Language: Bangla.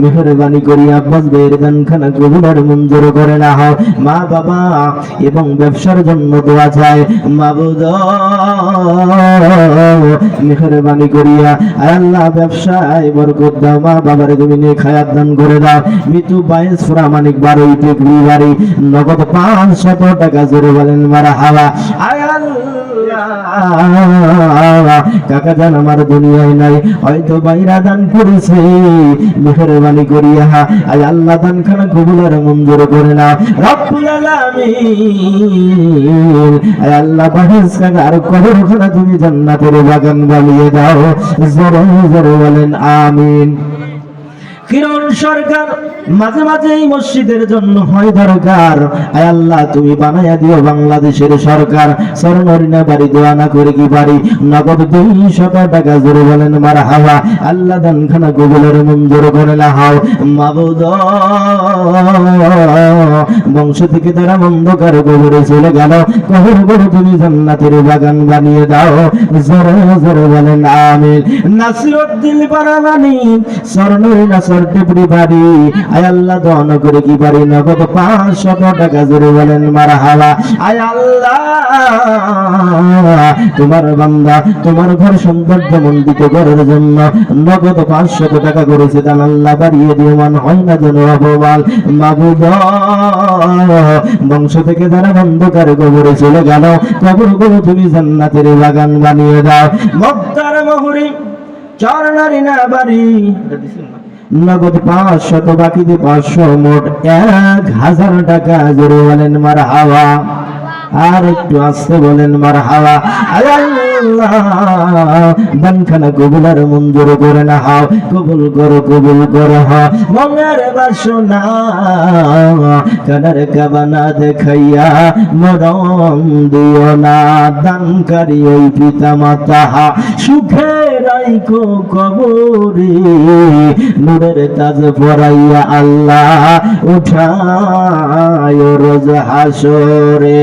মেহরবানি করি মঞ্জুর করে না হও মা বাবা, এবং ব্যবসার জন্য দোয়া চায়। মেহরবানি করিয়া আল্লাহ ব্যবসায় বরকত দাও। মা বাবার তুমি নিয়ে খায়াত দান করে দাও। মিতু বাইশ প্রামাণিক বারোই বাড়ি নগদ পাঁচ শত টাকা জোরে বলেন মারা হাওয়া। আয় আল্লাহ কাকা জান, আমার দুনিয়ায় নাই। হয়তো বাইরা দান করেছে। মেহরবানি করিয়া আয় আল্লাহ দান খানা কবুলের মঞ্জুর করে নাও। রব্বুল আল্লাহ বাহিস কাকা আর কবর খানা তুমি জান্নাতের বাগান বানিয়ে দাও। জোরে জোরে বলেন, আমিন। কিরণ সরকার মাঝে মাঝে এই মসজিদের জন্য হয় দরকার। আয় আল্লাহ, তুমি বানাইয়া দিও বাংলাদেশের সরকার। স্বর্ণরিনা বাড়ি দেওয়া না করে কি বাড়ি? নগদ দুই শত টাকা জোরে বলেন মার হাওয়া আল্লাহ দান খানা কবুলের মঞ্জুর করে না হাও মাবুদ, বংশ থেকে তারা অন্ধকার কবরে চলে গেল। কবর করে তুমি জান্নাতের বাগান বানিয়ে দাও। জোরে জোরে বলেন আমিন। নাসিরুদ্দিন পারামানি স্বর্ণরিনা বাড়ি। আয় আল্লাহ করে কি বাড়ি? নগদ টাকা জোরে বলেন মারা হাওয়া আয় আল্লাহ, তোমার বান্দা, তোমার ঘর সৌন্দর্য করার জন্য নগদ টাকা করেছে আল্লাহ বাড়িয়ে দিয়ে মান হয় না যেন অপমান বংশ থেকে যারা বন্ধকার কবরে চলে গেল, কবরগুলো তুমি জান্নাতের বাগান বানিয়ে দাও। মক্তার মহুরি চার নারী না বাড়ি। নগদ পাঁচশত, বাকিতে পাঁচশো মোট এক হাজার টাকা। জোরে বলেন মার হাওয়া আর একটু আসতে বলেন মার হাওয়া দানখানা কবুলার মঞ্জুর করে না হাও কবুল করো কবুল করো, হ। মনের বাসনা কানার কাবানা দেখাইয়া মরম দিও না। দানকারী ওই পিতা মাতা সুখে রাইকো কবরে। নূরের তাজ পরাইয়া আল্লাহ উঠায় রোজ হাসরে।